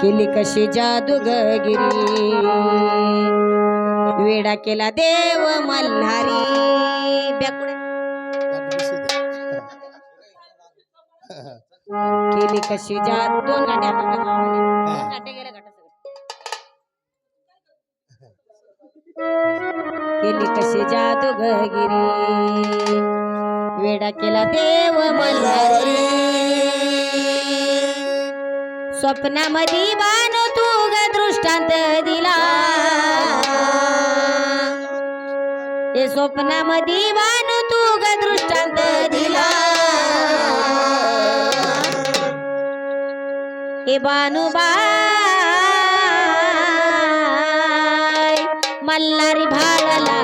केली कशी जादूगिरी वेडा केला देव मल्हारी. केली कशी जादू दोन गाड्या केली कशी जादूगिरी वेडा केला देव मल्हारी. स्वप्नामधी बाण तू ग दृष्टांत दिला. हे स्वप्नामधी बाण तू ग दृष्टांत दिला. हे बानुबाई मल्हारी भाळला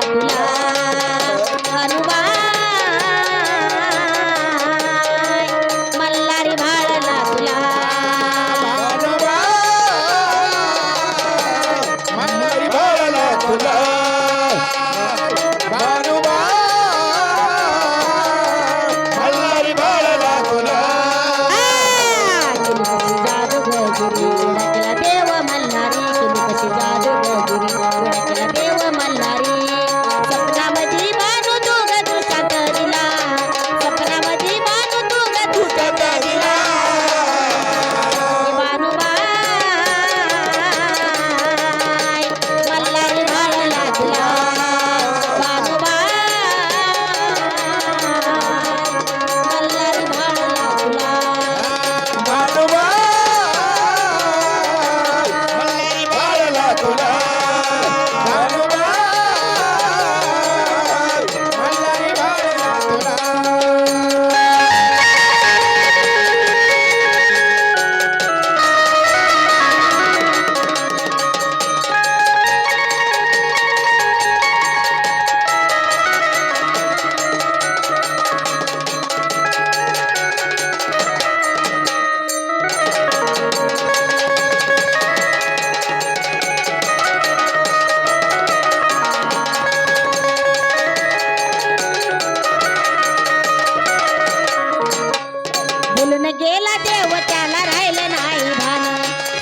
गेला देव त्याला राहिलं नाही भान.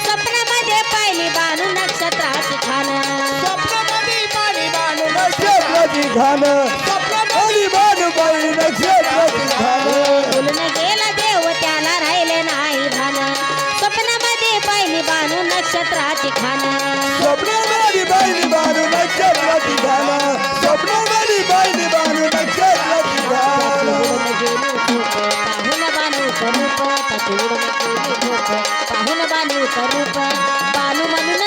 स्वप्नामध्ये पाहिली बानू नक्षत्राची खान. स्वप्नामध्ये पाणी बाणू नक्षत्राची घाण स्वप्नामध्ये बाणू बाई नक्षत्राची घाण बोलून गेला देव त्याला राहिलं नाही भान. स्वप्नामध्ये पाहिली बानू नक्षत्राची खान. स्वप्नामध्ये बाई बाणू नक्षत्राची घाण स्वप्नामध्ये बानू स्वरूप पाहून बानू स्वरूप बालू म्हणून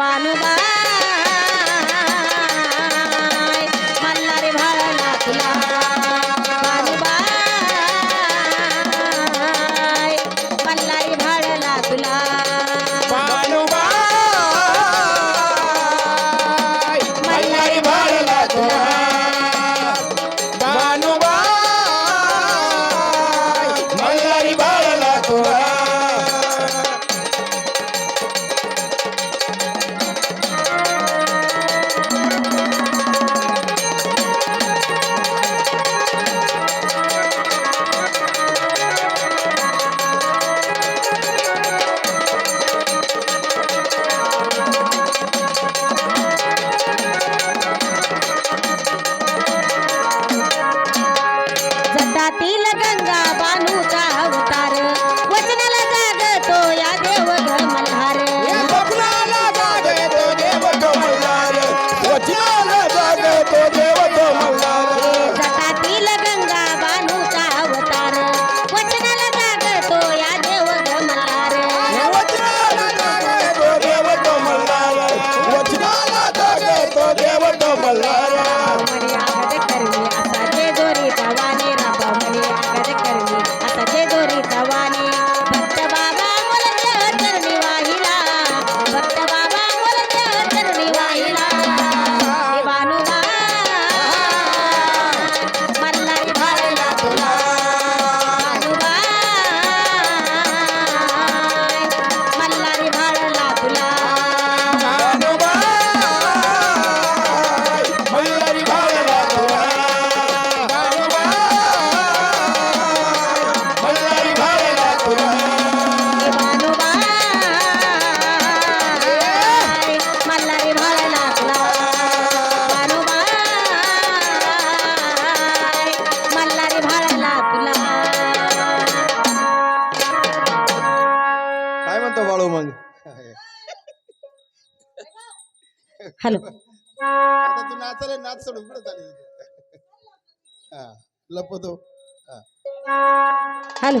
বানুবা घाटील गंगा आणतो बाळू मग. हॅलो. आता तू नाचायला नाच सोडून पुढे चालेल हा लपतो हॅलो.